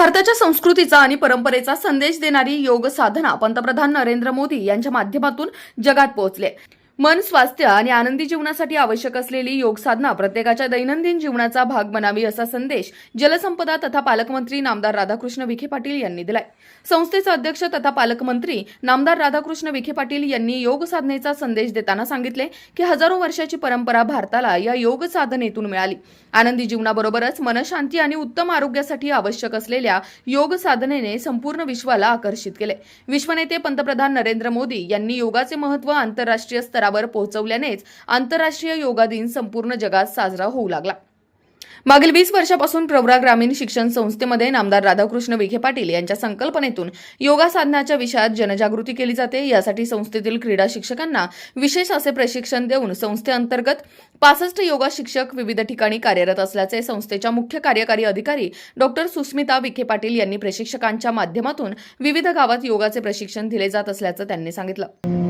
भारताच्या संस्कृतीचा आणि परंपरेचा संदेश देणारी योग साधना पंतप्रधान नरेंद्र मोदी यांच्या माध्यमातून जगात पोहोचले. मन स्वास्थ्य आणि आनंदी जीवनासाठी आवश्यक असलेली योग साधना प्रत्येकाच्या दैनंदिन जीवनाचा भाग बनावी असा संदेश जलसंपदा तथा पालकमंत्री नामदार राधाकृष्ण विखे पाटील यांनी दिलाय. संस्थेचे अध्यक्ष तथा पालकमंत्री नामदार राधाकृष्ण विखे पाटील यांनी योग साधनेचा संदेश देताना सांगितले की हजारो वर्षाची परंपरा भारताला या योग साधनेतून मिळाली. आनंदी जीवनाबरोबरच मनशांती आणि उत्तम आरोग्यासाठी आवश्यक असलेल्या योग साधनेने संपूर्ण विश्वाला आकर्षित केले. विश्वनेते पंतप्रधान नरेंद्र मोदी यांनी योगाचे महत्त्व आंतरराष्ट्रीय स्तरावर पोहोचवल्यानेच आंतरराष्ट्रीय योगा दिन संपूर्ण जगात साजरा होऊ लागला. मागील वीस वर्षापासून प्रवरा ग्रामीण शिक्षण संस्थेमध्ये नामदार राधाकृष्ण विखे पाटील यांच्या संकल्पनेतून योगा साधनाच्या विषयात जनजागृती केली जाते. यासाठी संस्थेतील क्रीडा शिक्षकांना विशेष असे प्रशिक्षण देऊन संस्थेअंतर्गत पासष्ट योगा शिक्षक विविध ठिकाणी कार्यरत असल्याचे संस्थेच्या मुख्य कार्यकारी अधिकारी डॉक्टर सुस्मिता विखे पाटील यांनी प्रशिक्षकांच्या माध्यमातून विविध गावात योगाचे प्रशिक्षण दिले जात असल्याचं त्यांनी सांगितलं.